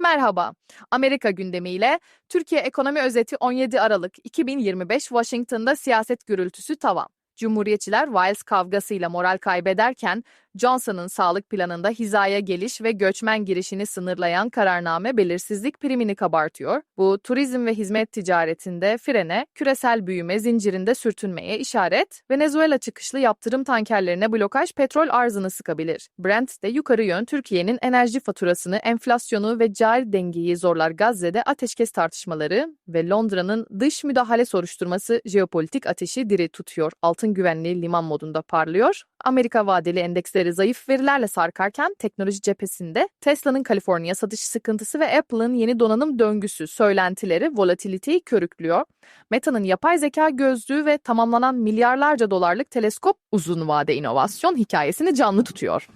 Merhaba. Amerika gündemiyle Türkiye Ekonomi Özeti 17 Aralık 2025 Washington'da siyaset gürültüsü tavan. Cumhuriyetçiler Wiles kavgasıyla moral kaybederken Johnson'ın sağlık planında hizaya geliş ve göçmen girişini sınırlayan kararname belirsizlik primini kabartıyor. Bu turizm ve hizmet ticaretinde frene, küresel büyüme zincirinde sürtünmeye işaret, Venezuela çıkışlı yaptırım tankerlerine blokaj petrol arzını sıkabilir. Brent de yukarı yön Türkiye'nin enerji faturasını, enflasyonu ve cari dengeyi zorlar Gazze'de ateşkes tartışmaları ve Londra'nın dış müdahale soruşturması jeopolitik ateşi diri tutuyor. Altın güvenliği liman modunda parlıyor. Amerika vadeli endeksleri zayıf verilerle sarkarken teknoloji cephesinde Tesla'nın Kaliforniya satış sıkıntısı ve Apple'ın yeni donanım döngüsü söylentileri volatiliteyi körüklüyor. Meta'nın yapay zeka gözlüğü ve tamamlanan milyarlarca dolarlık teleskop uzun vade inovasyon hikayesini canlı tutuyor.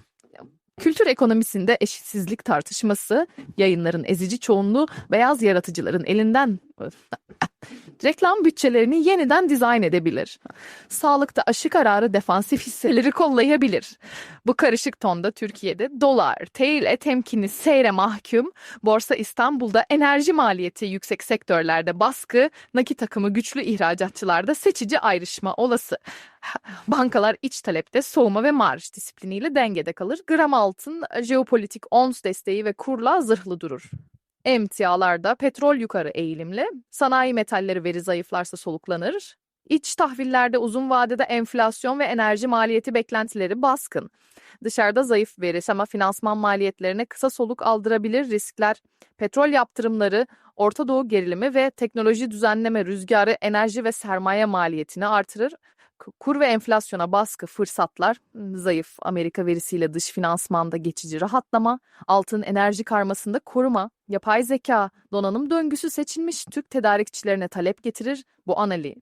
Kültür ekonomisinde eşitsizlik tartışması, yayınların ezici çoğunluğu beyaz yaratıcıların elinden reklam bütçelerini yeniden dizayn edebilir. Sağlıkta aşı kararı defansif hisseleri kollayabilir. Bu karışık tonda Türkiye'de dolar, TL temkini seyre mahkum, Borsa İstanbul'da enerji maliyeti yüksek sektörlerde baskı, nakit akımı güçlü ihracatçılarda seçici ayrışma olası. Bankalar iç talepte soğuma ve marj disipliniyle dengede kalır. Gram altın, jeopolitik ons desteği ve kurla zırhlı durur. Emtialarda petrol yukarı eğilimli, sanayi metalleri veri zayıflarsa soluklanır. İç tahvillerde uzun vadede enflasyon ve enerji maliyeti beklentileri baskın. Dışarıda zayıf veri ama finansman maliyetlerine kısa soluk aldırabilir riskler. Petrol yaptırımları, Orta Doğu gerilimi ve teknoloji düzenleme rüzgarı enerji ve sermaye maliyetini artırır. Kur ve enflasyona baskı, fırsatlar, zayıf Amerika verisiyle dış finansmanda geçici rahatlama, altın enerji karmasında koruma, yapay zeka, donanım döngüsü seçilmiş Türk tedarikçilerine talep getirir. Bu anali